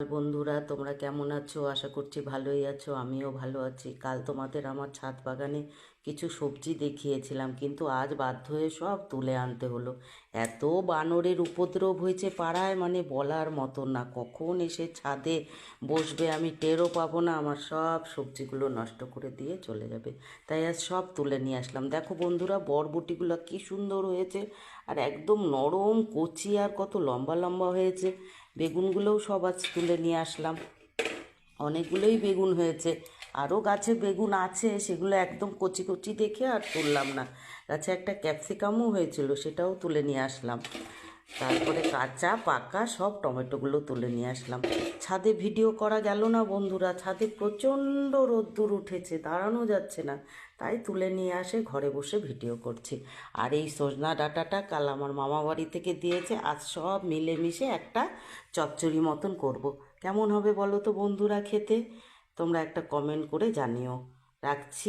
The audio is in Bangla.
বন্ধুরা, তোমরা কেমন আছো? আশা করছি ভালোই আছো, আমিও ভালো আছি। কাল তোমাদের আমার ছাদ বাগানে কিছু সবজি দেখিয়েছিলাম, কিন্তু আজ বাধ্য হয়ে সব তুলে আনতে হলো। এত বানরের উপদ্রব হয়েছে পাড়ায় মানে বলার মতো না। কখন এসে ছাদে বসবে আমি টেরও পাবো না, আমার সব সবজিগুলো নষ্ট করে দিয়ে চলে যাবে। তাই আজ সব তুলে নিয়ে আসলাম। দেখো বন্ধুরা, বরবটিগুলো কি সুন্দর হয়েছে, আর একদম নরম, কচি আর কত লম্বা লম্বা হয়েছে। বেগুনগুলোও সব আজ তুলে নিয়ে আসলাম। অনেকগুলোই বেগুন হয়েছে। আরও গাছে বেগুন আছে, সেগুলো একদম কচি কচি দেখে আর তুললাম না। গাছে একটা ক্যাপসিকামও হয়েছিল, সেটাও তুলে নিয়ে আসলাম। তারপরে কাঁচা, পাকা সব টমেটোগুলো তুলে নিয়ে আসলাম। ছাদে ভিডিও করা গেল না বন্ধুরা, ছাদে প্রচণ্ড রোদ্দুর উঠেছে, দাঁড়ানো যাচ্ছে না। তাই তুলে নিয়ে আসে, ঘরে বসে ভিডিও করছি। আর এই সজনা ডাটাটা কাল আমার মামা বাড়ি থেকে দিয়েছে, আজ সব মিলেমিশে একটা চচ্চড়ি মতন করব। কেমন হবে বলো তো বন্ধুরা খেতে? তোমরা একটা কমেন্ট করে জানিও। রাখছি।